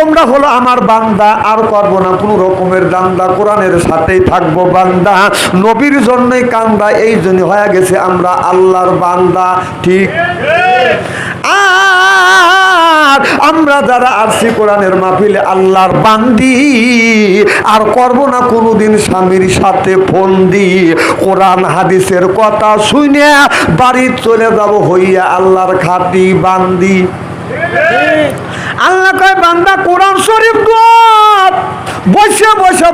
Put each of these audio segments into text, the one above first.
তোমরা হলো আমার বান্দা, আর করব না কোনো রকমের দান্দা। কোরআনের সাথেই থাকব বান্দা। নবীর জন্যই কান্দা, এই জন্য হয়ে গেছে আমরা আল্লাহর বান্দা। ঠিক? আর আমরা যারা আসছি কোরআনের মাহফিলে আল্লাহর বান্দি, আর করব না কোনোদিন স্বামীর সাথে ফোন দি কোরআন হাদিসের কথা শুনে বাড়ি চলে যাব হইয়া আল্লাহর খাতি বান্দি। আল্লাহ কয়, বান্দা কোরআন শরীফ গপ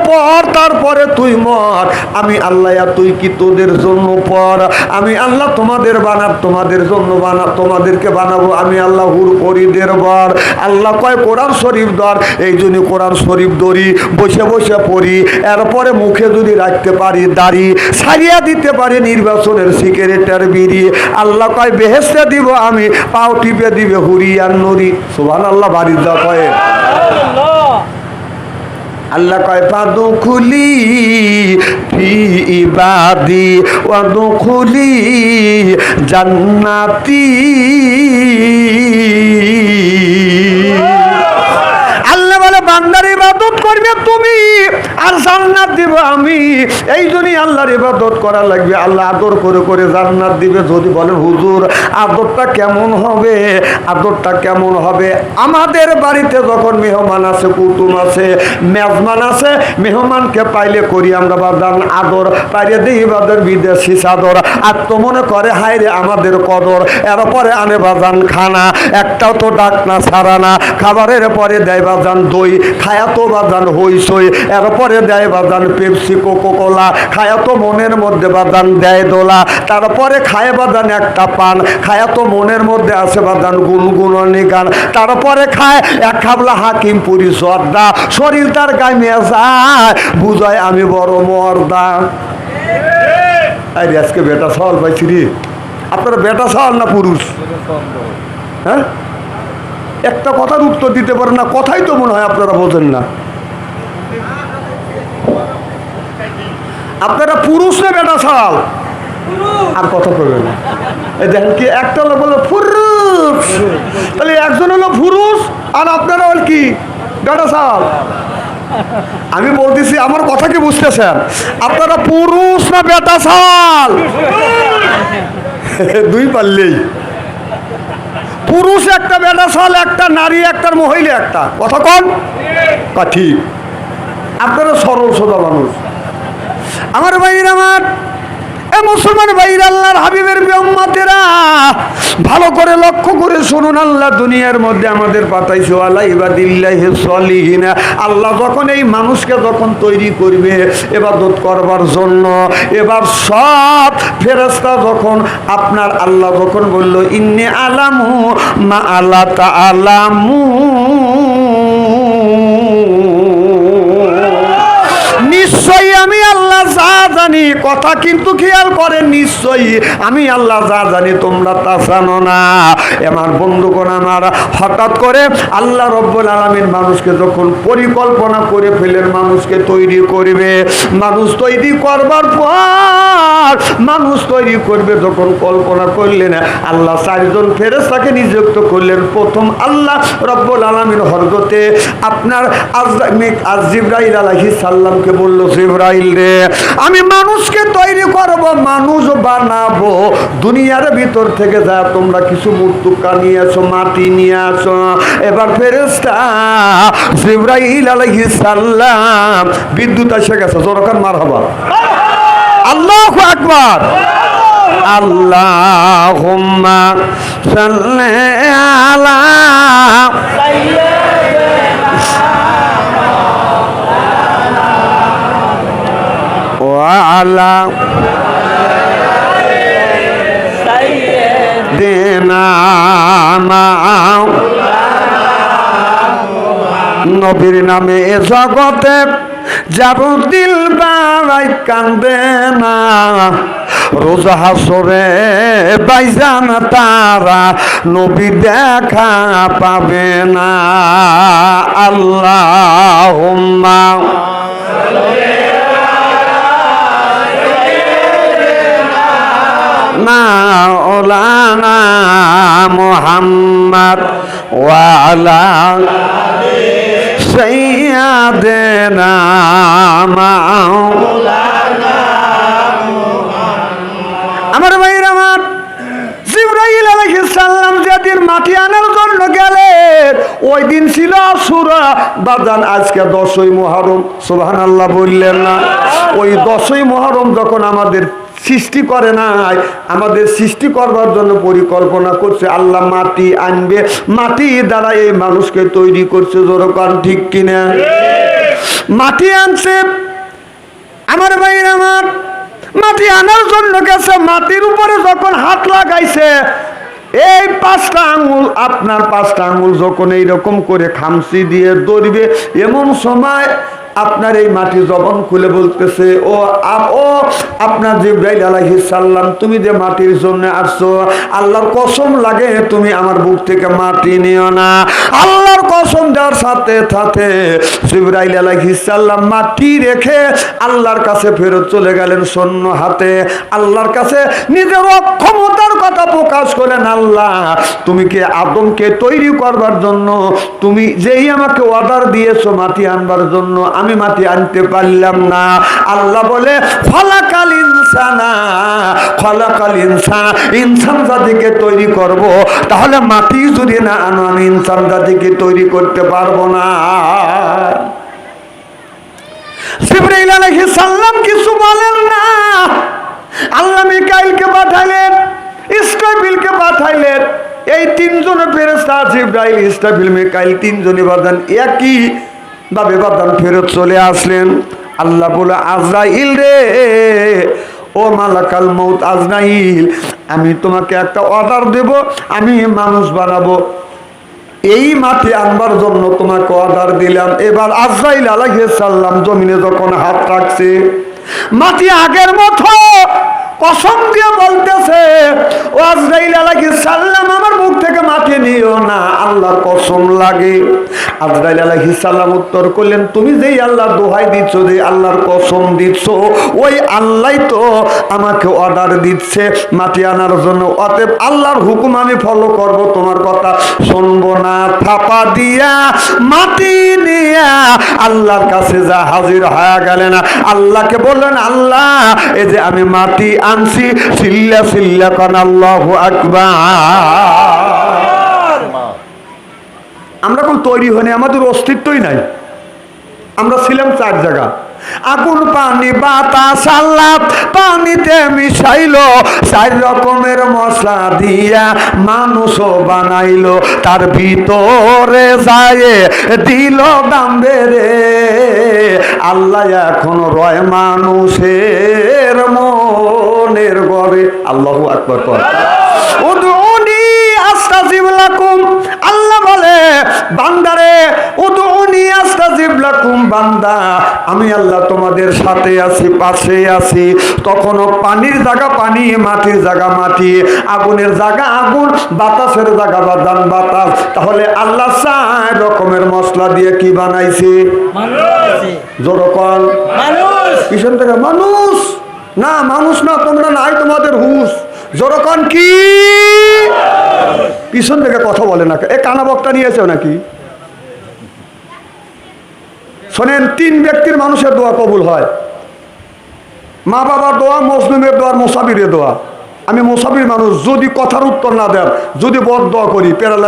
বসে তারপরে তুই মর। আমি আল্লাহ তুই কি তোদের জন্য পড় আমি আল্লাহ, তোমাদের বানাব, তোমাদের জন্য বানা তোমাদেরকে বানাবো। আমি আল্লাহ হুর পরিদের বর আল্লাহ কয়, কোরআন শরীফ ধর। এই জন্য কোরআন শরীফ ধরি, বসে বসে পড়ি। এরপরে মুখে যদি রাখতে পারি দাড়ি সারিয়া দিতে পারি নির্বাচনের সিগারেটের বিড়ি। আল্লাহ কয় বেহেস্তে দিব আমি, পাও টিপে দিবে হুরিয়ার নরি সুভান আল্লাহ বাড়ির যা কয়ে। আল্লাহ কয় পাদু খুলি ফি ইবাদি ওয়াদু খুলি জান্নাতি। বান্দার ইবাদত করবে তুমি, আর জান্নাত দিব আমি। এই জন্যই আল্লাহর ইবাদত করা লাগবে। আল্লাহ আদর করে করে জান্নাত দিবে। যদি বলেন হুজুর, আদরটা কেমন হবে? আদরটা কেমন হবে? আমাদের বাড়িতে যখন মেহমান আছে কুটুম আছে, মেজমান আছে, মেহমানকে পাইলে করি আমরা বাদান আদর, পাইলে দিই বাদের বিদেশি চাদর। আর তো মনে করে, হায় রে আমাদের কদর এরপরে আনে বাজান খানা, একটাও তো ডাক না, ছাড়া না। খাবারের পরে দেয় বাজান দই খায়া তো হইসই এরপরে দেয় বাজান পেপসি কোকো কোলা খায়া তো মনের মধ্যে বাজান দেয় দোলা। তারপরে খায় বাজান একটা পান। খায়া তো মনের মধ্যে আছে বাজান গুনগুনি গান। তারপরে খায় এক খাবলা হাকিম পুরি জর্দা শরীর তার গায়ে মেজায় বুঝায় আমি বড় মর্দা। আজকে বেটা সওয়াল পাইছি রে। আপনারা বেটা সওয়াল না পুরুষ? হ্যাঁ? একটা কথার উত্তর দিতে পারেন না কথাই তো মনে হয় আপনারা বোঝেন না। আপনারা পুরুষ না বেটা আর কথা করবেন না। দেখেন কি একটা হলো বলল পুরুষ। তাহলে একজন হলো পুরুষ আর আপনারা হল কি বেটা সওয়াল আমি বলতেছি আমার কথা কি বুঝতেছেন? আপনারা পুরুষ না বেটা সাল? দুই পারলেই পুরুষ একটা, বেটা সাল একটা, নারী একটা, মহিলা একটা। কথা কন? ঠিক। আপনারা সরল সোজা মানুষ। আমার বাইরে আমার মুসলমান ভাইর, আল্লাহর হাবিবের বেম্মাতেরা ভালো করে লক্ষ্য করে শুনুন, আল্লাহ দুনিয়ার মধ্যে আমাদের পাতাইছে আল্লাহ ইবাদিল্লাহ সলিহিনা আল্লাহ যখন এই মানুষকে যখন তৈরি করবে এবাদত করবার জন্য, এবার সব ফেরেস্তা যখন আপনার আল্লাহ যখন বলল, ইন্নে আলামু মা আল্লাহ তা আলামু নিশ্চয়ই আমি আল্লাহ যা জানি, কথা কিন্তু খেয়াল করে নিশ্চয়ই। আমি আল্লাহ যা জানি, তোমরা তা জানো না। আমার বন্ধুগণ আমার, হঠাৎ করে আল্লাহ রব্বুল আলমীর মানুষকে যখন পরিকল্পনা করে ফেলেন, মানুষকে তৈরি করবে, মানুষ তৈরি করবার পর মানুষ তৈরি করবে যখন কল্পনা করলেন, আল্লাহ চারজন ফেরেস্তাকে নিযুক্ত করলেন। প্রথম আল্লাহ রব্বুল আলমীর হরগতে আপনার আজমিক, আজ জিব্রাইল আলহি সাল্লামকে বলল, জিব্রাইল রে, আমি মানুষকে তৈরি করব, মানুষ বানাবো। দুনিয়ার ভিতর থেকে যা তোমরা কিছু মূর্তুকা নিয়ে আসো মাটি নিয়ে আসো এবার ফেরেস্তা জিব্রাইল আলহি সাল্লাম বিদ্যুৎ এসে গেছে। জোরকার মার হবা আল্লাহ আকবার। সাল্লি আলা দেনা নবীর নামে জগতে যাব দিল বাড়াই কান্দে না। রোজ হাসরে বাইজান তারা নবী দেখা পাবে না। আল্লাহ মাওলানা মোহাম্মদ ওয়ালা বানাইয়া দে আমার ভাইয়ের আমার জিব্রাইল আলাইহিস সালাম যেদিন মাটি আনার জন্য গেলেন ওই দিন ছিল সুরা বাজান আজকে দশই মহরম সুবহানাল্লাহ বললেন না। ওই দশই মহরম যখন আমাদের সৃষ্টি করে নাই। আমাদের সৃষ্টি করবার জন্য পরিকল্পনা করছে। আল্লাহ মাটি আনবে। মাটি দ্বারা এই মানুষকে তৈরি করছে জোরকান ঠিক কিনা? মাটি আনছে। আমার ভাইয়ের আমার। মাটি আনার জন্য গেছে। মাটির উপরে যখন হাত লাগাইছে, এই পাঁচটা আঙুল, আপনার পাঁচটা আঙুল যখন এইরকম করে খামচি দিয়ে দৌড়বে এমন সময় আপনার এই মাটি জবন খুলে বলতেছে, ও ও, আপনার জিব্রাইল আলাইহিস সালাম, তুমি যে মাটির জন্য আসছো, আল্লাহর কসম লাগে তুমি আমার বুক থেকে মাটি নিও না। আল্লাহর কসম দেওয়ার সাথে সাথে জিব্রাইল সালাম মাটি রেখে আল্লাহর কাছে ফেরত চলে গেলেন শূন্য হাতে। আল্লাহর কাছে নিজের অক্ষমতার কথা প্রকাশ করেন, আল্লাহ, তুমি কি আদমকে তৈরি করবার জন্য, তুমি যেই আমাকে অর্ডার দিয়েছ মাটি আনবার জন্য মাটি আনতে পারলাম না। আল্লাহ বলে ফলাকাল ইনসানা ফলাকাল ইনসান ইনসান জাতিকে তৈরি করব। তাহলে মাটি যদি না আনো, আমি ইনসান জাতিকে তৈরি করতে পারব না। কিছু বলেন না। আল্লাহ মিকাইলকে পাঠাইলেন পাঠাইলেন। এই ইসরাফিল, মিকাইল তিনজনই বাদান একই ভাবে বাদান ফেরত চলে আসলেন। আল্লাহ বলে আজরাইল রে, ও মালাকাল মৌত আজরাইল, আমি তোমাকে একটা অর্ডার দেব, আমি মানুষ বানাবো। এই মাটি আনবার জন্য তোমাকে অর্ডার দিলাম। এবার আজরাইল আলাইহিস সালাম জমিনে যখন হাত রাখছে, মাটি আগের মতো কসম দিয়ে বলতেছে আমার মুখ থেকে মাটি নিও না আল্লাহর কসম লাগে। উত্তর করলেন, তুমি যেই আল্লাহর দোহাই দিচ্ছ যে আল্লাহর কসম দিচ্ছ, ওই আল্লাহই তো আমাকে অর্ডার দিচ্ছে মাটি আনার জন্য। অতএব আল্লাহর হুকুম আমি ফলো করব, তোমার কথা শুনব না। থাপা দিয়া মাটি নিয়া আল্লাহর কাছে যা হাজির হয়ে গেলেন আল্লাহকে বললেন, আল্লাহ, এই যে আমি মাটি আনছি, সিল্লা সিল্লা কান আল্লাহ আকবার। আমরা কোন তৈরি হয়নি, আমাদের অস্তিত্বই নাই। আমরা ছিলাম চার জায়গা। আগুন, পানি, বাতাস আল্লাহ পানিতে মিশাইলো, চার রকমের মশলা দিয়া মানুষও বানাইলো। তার ভিতরে যায় দিল দাম্বে রে আল্লাহ এখন রয় মানুষের মনের গড়ে। আল্লাহু আকবার কর আল্লাহ বলে বান্দারে উদুনি আস্তাজিব লাকুম বান্দা। আমি আল্লাহ তোমাদের সাথে আছি পাশে আছি। তখনও পানির জায়গা পানি মাটির জায়গা মাটি। আগুনের জায়গা আগুন বাতাসের জায়গা বাদান বাতাস। তাহলে আল্লাহ চার রকমের মশলা দিয়ে কি বানাইছে? জোরকল। মানুষ। পিছন থেকে? মানুষ। না, মানুষ না, তোমরা নাই তোমাদের হুশ। জোরকন কি? পিছন থেকে কথা বলে না এ কানা বক্তা নিয়েছে নাকি? শোনেন, তিন ব্যক্তির মানুষের দোয়া কবুল হয়। মা বাবার দোয়া, মসলিমের দোয়া মোসাবিরের দোয়া। আমি মোসাবির মানুষ, যদি কথার উত্তর না দেন, যদি বদ দোয়া করি পেরালা